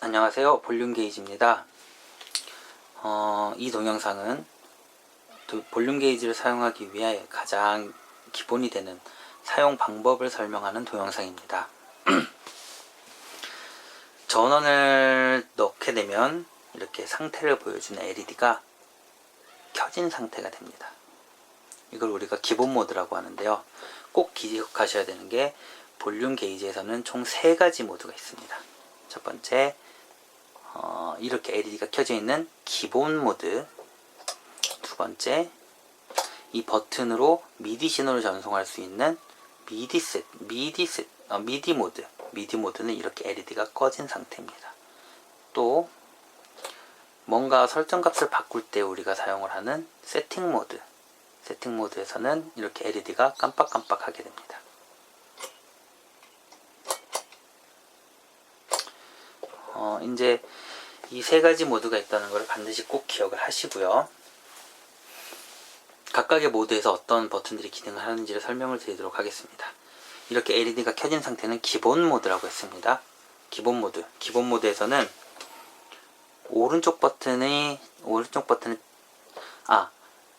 안녕하세요. 볼륨 게이지입니다. 어, 이 동영상은 또 볼륨 게이지를 사용하기 위해 가장 기본이 되는 사용 방법을 설명하는 동영상입니다. 전원을 넣게 되면 이렇게 상태를 보여주는 LED가 켜진 상태가 됩니다. 이걸 우리가 기본 모드라고 하는데요. 꼭 기억하셔야 되는 게 볼륨 게이지에서는 총세 가지 모드가 있습니다. 첫 번째 어, 이렇게 LED가 켜져 있는 기본 모드. 두 번째 이 버튼으로 미디 신호를 전송할 수 있는 미디 셋 미디 셋 어, 미디 모드. 미디 모드는 이렇게 LED가 꺼진 상태입니다. 또 뭔가 설정 값을 바꿀 때 우리가 사용을 하는 세팅 모드. 세팅 모드에서는 이렇게 LED가 깜빡깜빡하게 됩니다 어, 이제 이 세 가지 모드가 있다는 것을 반드시 꼭 기억을 하시고요. 각각의 모드에서 어떤 버튼들이 기능을 하는지를 설명을 드리도록 하겠습니다. 이렇게 LED가 켜진 상태는 기본 모드라고 했습니다. 기본 모드. 기본 모드에서는 오른쪽 버튼이 오른쪽 버튼은 아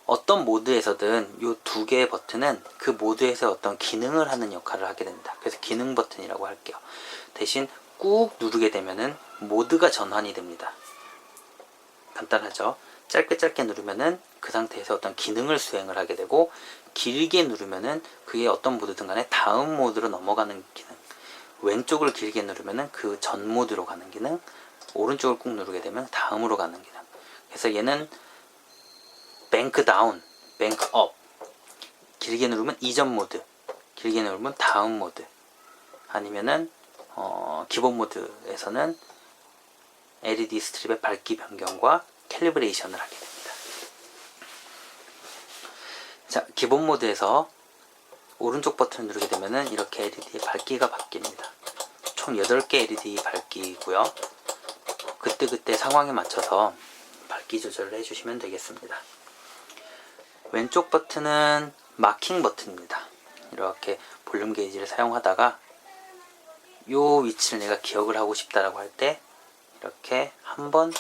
어떤 모드에서든 이 두 개의 버튼은 그 모드에서 어떤 기능을 하는 역할을 하게 됩니다. 그래서 기능 버튼이라고 할게요. 대신 꾹 누르게 되면은 모드가 전환이 됩니다. 간단하죠? 짧게 짧게 누르면은 그 상태에서 어떤 기능을 수행을 하게 되고 길게 누르면은 그게 어떤 모드든 간에 다음 모드로 넘어가는 기능 왼쪽을 길게 누르면은 그 전 모드로 가는 기능 오른쪽을 꾹 누르게 되면 다음으로 가는 기능 그래서 얘는 뱅크 다운, 뱅크 업 길게 누르면 이전 모드 길게 누르면 다음 모드 아니면은 어, 기본 모드에서는 LED 스트립의 밝기 변경과 캘리브레이션을 하게 됩니다. 자, 기본 모드에서 오른쪽 버튼을 누르게 되면은 이렇게 LED의 밝기가 바뀝니다. 총 8개 LED 밝기고요. 그때그때 상황에 맞춰서 밝기 조절을 해주시면 되겠습니다. 왼쪽 버튼은 마킹 버튼입니다. 이렇게 볼륨 게이지를 사용하다가 요 위치를 내가 기억을 하고 싶다라고 할 때 이렇게 한 번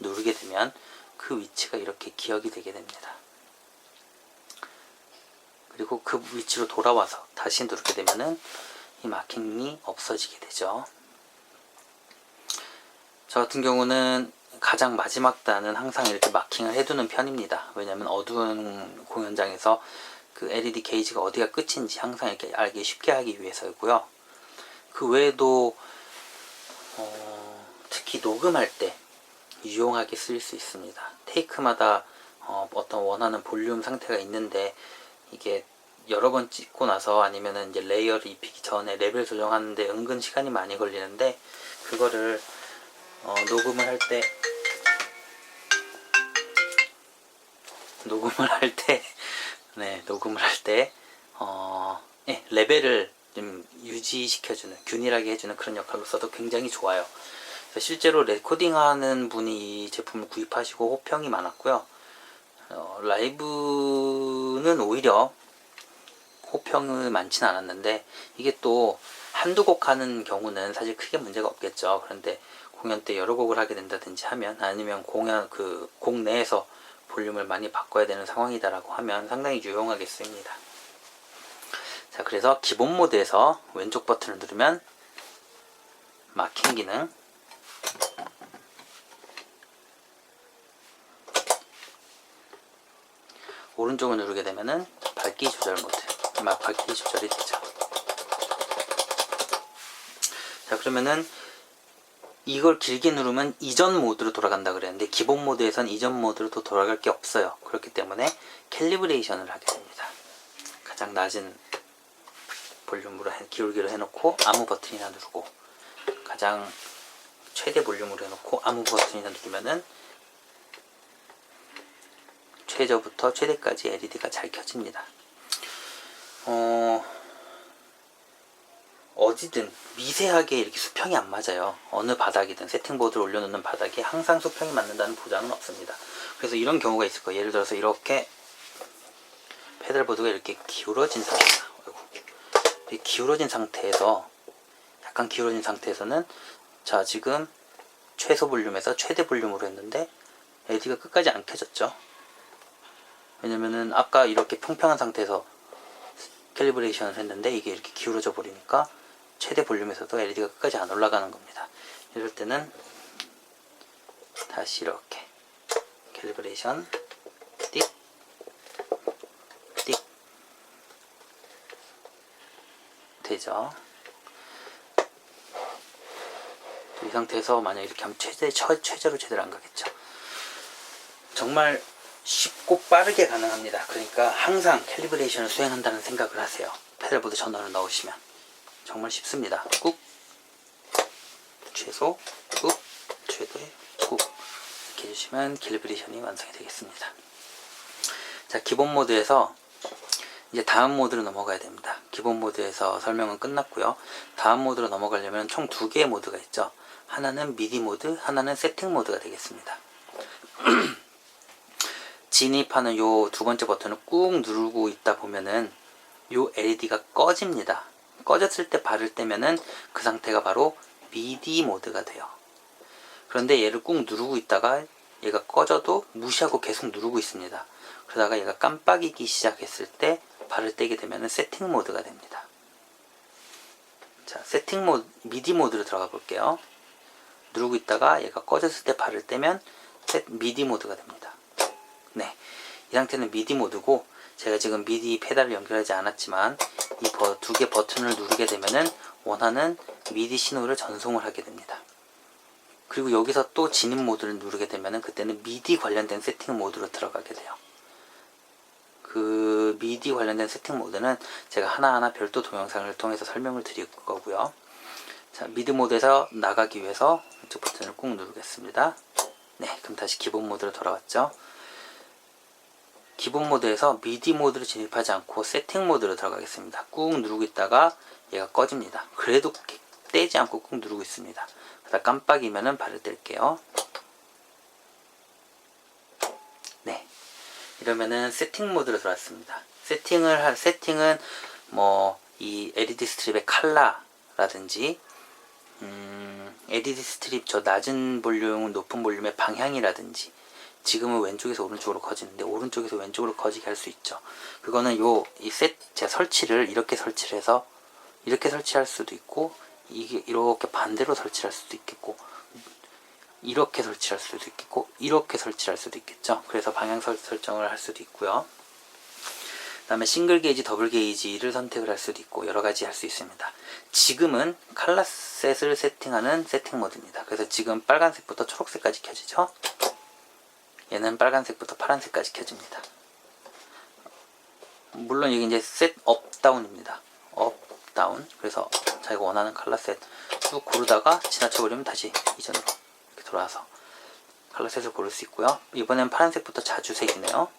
누르게 되면 그 위치가 이렇게 기억이 되게 됩니다. 그리고 그 위치로 돌아와서 다시 누르게 되면은 이 마킹이 없어지게 되죠. 저 같은 경우는 가장 마지막 단은 항상 이렇게 마킹을 해두는 편입니다. 왜냐면 어두운 공연장에서 그 LED 게이지가 어디가 끝인지 항상 이렇게 알기 쉽게 하기 위해서이고요. 그 외에도 어, 특히 녹음할 때 유용하게 쓰일 수 있습니다. 테이크마다 어, 떤 원하는 볼륨 상태가 있는데 이게 여러 번 찍고 나서 아니면은 이제 레이어를 입히기 전에 레벨 조정하는데 은근 시간이 많이 걸리는데 그거를 어, 녹음을 할 때 녹음을 할 때 네, 녹음을 할때 어, 예, 레벨을 좀 유지시켜주는 균일하게 해주는 그런 역할로서도 굉장히 좋아요. 그래서 실제로 레코딩하는 분이 이 제품을 구입하시고 호평이 많았고요. 어, 라이브는 오히려 호평이 많지는 않았는데 이게 또 한두 곡 하는 경우는 사실 크게 문제가 없겠죠. 그런데 공연 때 여러 곡을 하게 된다든지 하면 아니면 공연 그 곡 내에서 볼륨을 많이 바꿔야 되는 상황이다라고 하면 상당히 유용하게 쓰입니다. 자, 그래서 기본 모드에서 왼쪽 버튼을 누르면 마킹 기능 오른쪽을 누르게 되면은 밝기 조절 모드 막 밝기 조절이 되죠. 자, 그러면은 이걸 길게 누르면 이전 모드로 돌아간다 그랬는데 기본 모드에선 이전 모드로 또 돌아갈 게 없어요. 그렇기 때문에 캘리브레이션을 하게 됩니다. 가장 낮은 볼륨으로 해, 기울기로 해놓고 아무 버튼이나 누르고 가장 최대 볼륨으로 해놓고 아무 버튼이나 누르면은 최저부터 최대까지 LED가 잘 켜집니다. 어, 어디든 미세하게 이렇게 수평이 안 맞아요. 어느 바닥이든 세팅보드를 올려놓는 바닥에 항상 수평이 맞는다는 보장은 없습니다. 그래서 이런 경우가 있을 거예요. 예를 들어서 이렇게 페달보드가 이렇게 기울어진 상태. 아이고. 기울어진 상태에서 약간 기울어진 상태에서는 자 지금 최소 볼륨에서 최대 볼륨으로 했는데 LED가 끝까지 안 켜졌죠. 왜냐면은 아까 이렇게 평평한 상태에서 캘리브레이션을 했는데 이게 이렇게 기울어져 버리니까 최대 볼륨에서도 LED가 끝까지 안 올라가는 겁니다. 이럴 때는 다시 이렇게 캘리브레이션 띡 띡 되죠. 이 상태에서 만약 이렇게 하면 최대 처, 최저로 제대로 안 가겠죠. 정말 쉽고 빠르게 가능합니다. 그러니까 항상 캘리브레이션을 수행한다는 생각을 하세요. 페달보드 전원을 넣으시면 정말 쉽습니다. 꾹 최소 꾹 최대 꾹 이렇게 해주시면 캘리브레이션이 완성이 되겠습니다. 자 기본 모드에서 이제 다음 모드로 넘어가야 됩니다. 기본 모드에서 설명은 끝났고요. 다음 모드로 넘어가려면 총 두 개의 모드가 있죠. 하나는 미디 모드, 하나는 세팅 모드가 되겠습니다. 진입하는 요 두 번째 버튼을 꾹 누르고 있다 보면은 요 LED가 꺼집니다. 꺼졌을 때 발을 떼면은 그 상태가 바로 미디 모드가 돼요. 그런데 얘를 꾹 누르고 있다가 얘가 꺼져도 무시하고 계속 누르고 있습니다. 그러다가 얘가 깜빡이기 시작했을 때 발을 떼게 되면 세팅 모드가 됩니다. 자, 세팅 모드, 미디 모드로 들어가 볼게요. 누르고 있다가 얘가 꺼졌을 때 발을 떼면 세, 미디 모드가 됩니다. 네. 이 상태는 미디 모드고 제가 지금 미디 페달을 연결하지 않았지만 이 두 개 버튼을 누르게 되면은 원하는 미디 신호를 전송을 하게 됩니다. 그리고 여기서 또 진입 모드를 누르게 되면은 그때는 미디 관련된 세팅 모드로 들어가게 돼요. 그 미디 관련된 세팅 모드는 제가 하나하나 별도 동영상을 통해서 설명을 드릴 거고요. 자, 미드 모드에서 나가기 위해서 왼쪽 버튼을 꾹 누르겠습니다. 네, 그럼 다시 기본 모드로 돌아왔죠. 기본 모드에서 미디 모드로 진입하지 않고 세팅 모드로 들어가겠습니다. 꾹 누르고 있다가 얘가 꺼집니다. 그래도 떼지 않고 꾹 누르고 있습니다. 그러다 깜빡이면은 발을 뗄게요. 네. 이러면은 세팅 모드로 들어왔습니다. 세팅을 할 세팅은 뭐 이 LED 스트립의 칼라라든지 음, LED 스트립 저 낮은 볼륨, 높은 볼륨의 방향이라든지 지금은 왼쪽에서 오른쪽으로 커지는데 오른쪽에서 왼쪽으로 커지게 할 수 있죠. 그거는 요 이 셋 제 설치를 이렇게 설치를 해서 이렇게 설치할 수도 있고 이게 이렇게 반대로 설치할 수도 있겠고 이렇게 설치할 수도 있겠고 이렇게 설치할 수도 있겠죠. 그래서 방향 설, 설정을 할 수도 있고요. 그다음에 싱글 게이지, 더블 게이지를 선택을 할 수도 있고 여러 가지 할 수 있습니다. 지금은 칼라셋을 세팅하는 세팅 모드입니다. 그래서 지금 빨간색부터 초록색까지 켜지죠. 얘는 빨간색부터 파란색까지 켜집니다. 물론 이게 이제 셋 업 다운입니다. 업 다운. 그래서 자기가 원하는 칼라셋 쭉 고르다가 지나쳐버리면 다시 이전으로 돌아와서 칼라셋을 고를 수 있고요. 이번엔 파란색부터 자주색이네요.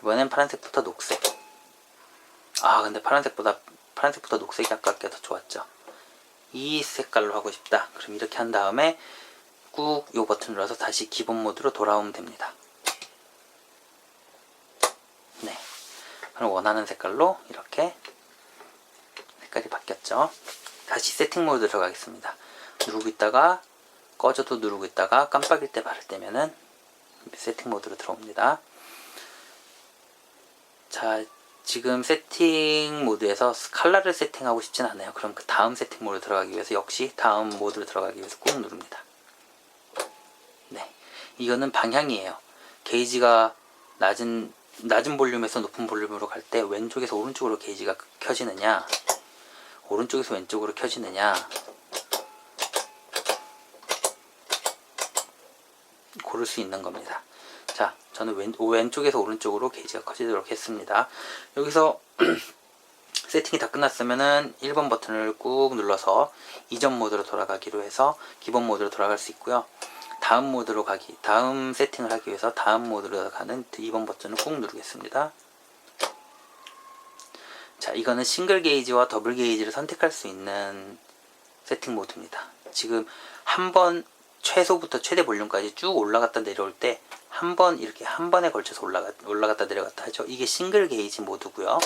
이번엔 파란색부터 녹색. 아, 근데 파란색보다, 파란색부터 녹색이 아깝게 더 좋았죠. 이 색깔로 하고 싶다. 그럼 이렇게 한 다음에 꾹 요 버튼 눌러서 다시 기본 모드로 돌아오면 됩니다. 네. 그럼 원하는 색깔로 이렇게 색깔이 바뀌었죠. 다시 세팅 모드 들어가겠습니다. 누르고 있다가 꺼져도 누르고 있다가 깜빡일 때 바를 때면은 세팅 모드로 들어옵니다. 자, 지금 세팅 모드에서 칼라를 세팅하고 싶진 않아요. 그럼 그 다음 세팅 모드 들어가기 위해서 역시 다음 모드로 들어가기 위해서 꾹 누릅니다. 네. 이거는 방향이에요. 게이지가 낮은, 낮은 볼륨에서 높은 볼륨으로 갈 때 왼쪽에서 오른쪽으로 게이지가 켜지느냐, 오른쪽에서 왼쪽으로 켜지느냐, 고를 수 있는 겁니다. 자, 저는 왼, 왼쪽에서 오른쪽으로 게이지가 커지도록 했습니다. 여기서 세팅이 다 끝났으면은 1번 버튼을 꾹 눌러서 이전 모드로 돌아가기로 해서 기본 모드로 돌아갈 수 있고요. 다음 모드로 가기, 다음 세팅을 하기 위해서 다음 모드로 가는 2번 버튼을 꾹 누르겠습니다. 자, 이거는 싱글 게이지와 더블 게이지를 선택할 수 있는 세팅 모드입니다. 지금 한 번 최소부터 최대 볼륨까지 쭉 올라갔다 내려올 때 한 번 이렇게 한 번에 걸쳐서 올라가, 올라갔다 내려갔다 하죠. 이게 싱글 게이지 모드고요.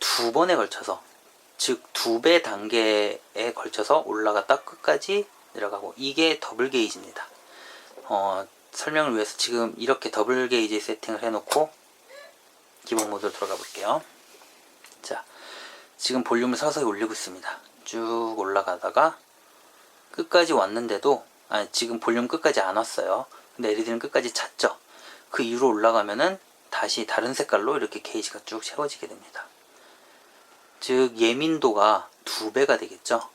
두 번에 걸쳐서 즉 두 배 단계에 걸쳐서 올라갔다 끝까지 내려가고 이게 더블 게이지입니다. 어, 설명을 위해서 지금 이렇게 더블 게이지 세팅을 해놓고 기본 모드로 들어가 볼게요. 자, 지금 볼륨을 서서히 올리고 있습니다. 쭉 올라가다가 끝까지 왔는데도 아 지금 볼륨 끝까지 안 왔어요. 근데 LED는 끝까지 찼죠. 그 이후로 올라가면은 다시 다른 색깔로 이렇게 게이지가 쭉 채워지게 됩니다. 즉 예민도가 두 배가 되겠죠.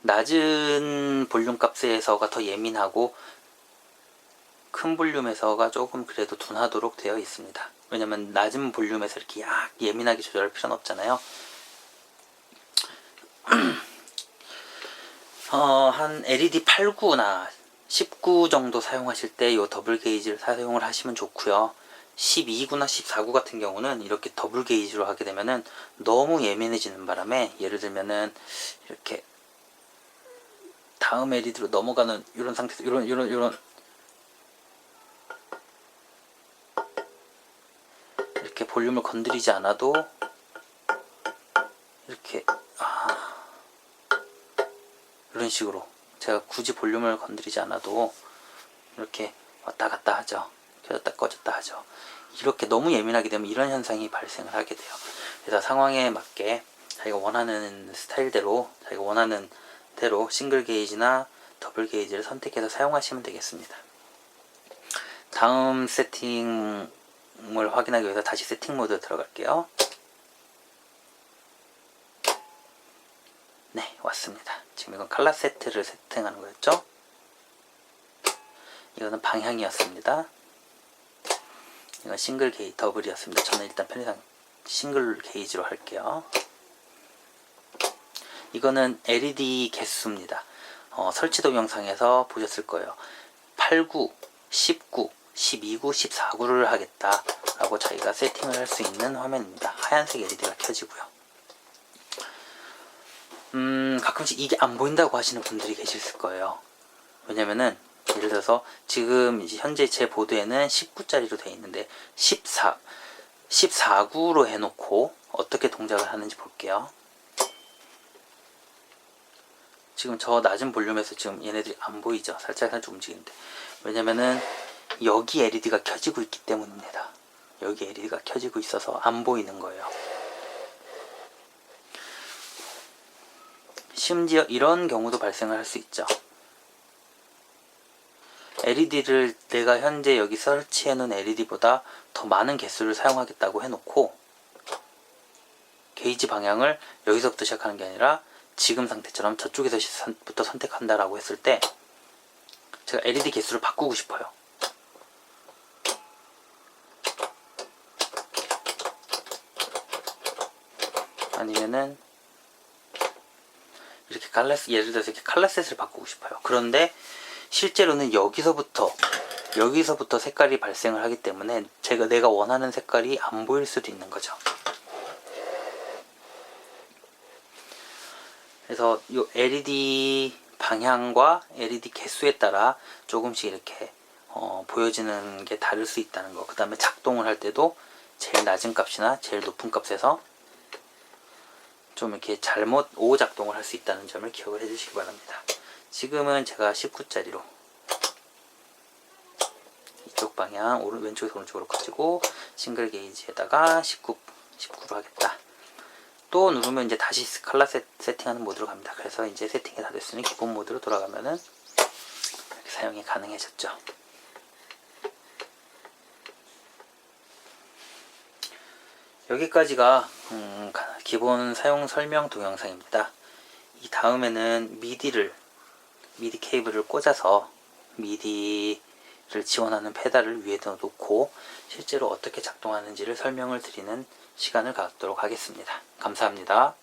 낮은 볼륨 값에서가 더 예민하고 큰 볼륨에서가 조금 그래도 둔하도록 되어 있습니다. 왜냐면 낮은 볼륨에서 이렇게 약 예민하게 조절할 필요는 없잖아요. 어, 한 LED 89나 19 정도 사용하실 때 이 더블 게이지를 사용을 하시면 좋고요. 12구나 14구 같은 경우는 이렇게 더블 게이지로 하게 되면은 너무 예민해지는 바람에 예를 들면은 이렇게 다음 LED로 넘어가는 이런 상태에서 이런 이런 이런 이렇게 볼륨을 건드리지 않아도 이렇게 아, 이런 식으로 제가 굳이 볼륨을 건드리지 않아도 이렇게 왔다 갔다 하죠. 켜졌다 꺼졌다 하죠. 이렇게 너무 예민하게 되면 이런 현상이 발생을 하게 돼요. 그래서 상황에 맞게 자기가 원하는 스타일대로 자기가 원하는 대로 싱글 게이지나 더블 게이지를 선택해서 사용하시면 되겠습니다. 다음 세팅을 확인하기 위해서 다시 세팅 모드 들어갈게요. 네, 왔습니다. 지금 이건 칼라 세트를 세팅하는 거였죠? 이거는 방향이었습니다. 이건 싱글 게이 더블이었습니다. 저는 일단 편의상 싱글 게이지로 할게요. 이거는 LED 개수입니다. 어, 설치 동영상에서 보셨을 거예요. 89, 19, 12구, 14구를 하겠다라고 저희가 세팅을 할 수 있는 화면입니다. 하얀색 LED가 켜지고요. 음, 가끔씩 이게 안 보인다고 하시는 분들이 계실 거예요. 왜냐면은 예를 들어서 지금 현재 제 보드에는 19짜리로 되어 있는데 14 14구로 해놓고 어떻게 동작을 하는지 볼게요. 지금 저 낮은 볼륨에서 지금 얘네들이 안 보이죠? 살짝 살짝 움직이는데 왜냐면은 여기 LED가 켜지고 있기 때문입니다. 여기 LED가 켜지고 있어서 안 보이는 거예요. 심지어 이런 경우도 발생을 할 수 있죠. LED를 내가 현재 여기 설치해 놓은 LED보다 더 많은 개수를 사용하겠다고 해놓고 게이지 방향을 여기서부터 시작하는 게 아니라 지금 상태처럼 저쪽에서부터 선택한다라고 했을 때 제가 LED 개수를 바꾸고 싶어요. 아니면은 이렇게 칼라스 예를 들어서 이렇게 칼라셋을 바꾸고 싶어요. 그런데 실제로는 여기서부터 여기서부터 색깔이 발생을 하기 때문에 제가 내가 원하는 색깔이 안 보일 수도 있는 거죠. 그래서 이 LED 방향과 LED 개수에 따라 조금씩 이렇게 어, 보여지는 게 다를 수 있다는 거. 그 다음에 작동을 할 때도 제일 낮은 값이나 제일 높은 값에서 좀 이렇게 잘못 오작동을 할 수 있다는 점을 기억을 해주시기 바랍니다. 지금은 제가 19짜리로 이쪽 방향 오른 왼쪽에서 오른쪽으로 커지고 싱글 게이지에다가 19 19로 하겠다. 또 누르면 이제 다시 세, 세팅하는 모드로 갑니다. 그래서 이제 세팅이 다 됐으니 기본 모드로 돌아가면은 이렇게 사용이 가능해졌죠. 여기까지가 음, 기본 사용 설명 동영상입니다. 이 다음에는 미디를 미디 케이블을 꽂아서 미디를 지원하는 페달을 위에 놓고 실제로 어떻게 작동하는지를 설명을 드리는 시간을 갖도록 하겠습니다. 감사합니다.